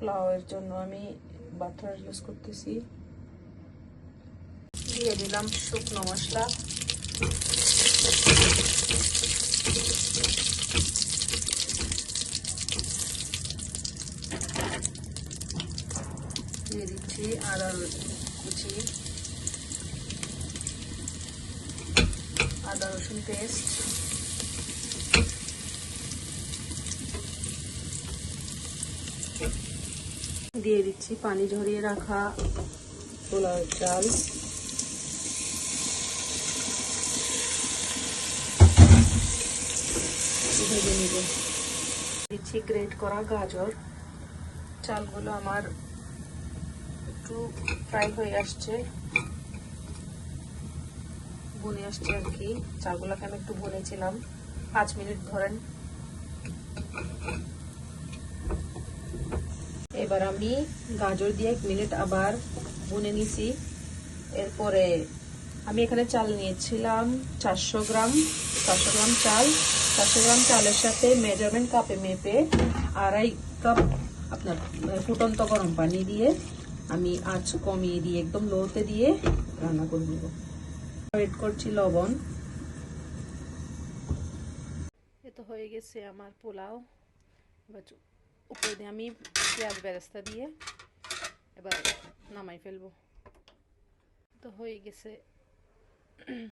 পোলাওয়ের জন্য আমি বাটার ইউজ করতেছি। দিয়ে দিলাম শুকনো মশলা। দিয়ে দিচ্ছি আদা কুচি। আদা রসুন পেস্ট দিয়ে দিচ্ছি, পানি ঝরিয়ে রাখা পোলাও চাল। ভেজে দিচ্ছি গ্রেট করা গাজর। চালগুলো আমার একটু ফ্রাই হয়ে আসছে। বনে আসছে আর কি। চালগুলোকে আমি একটু বনেছিলাম পাঁচ মিনিট ধরেন। এবার আমি গাজর দিয়ে এক মিনিট আবার বুনে নিছি। এরপরে আমি এখানে চাল নিয়েছিলাম চারশো গ্রাম চারশো গ্রাম চাল। চারশো গ্রাম চালের সাথে মেজারমেন্ট কাপে মেপে আড়াই কাপ আপনার ফুটন্ত গরম পানি দিয়ে আমি আঁচ কমিয়ে দিয়ে একদম লোতে দিয়ে রান্না করে নেব। ওয়েট করছি লবণ। এ তো হয়ে গেছে আমার পোলাও। এবার উপরে দিয়ে আমি পেঁয়াজ বেরেস্তা দিয়ে এবার নামাই ফেলব তো হয়ে গেছে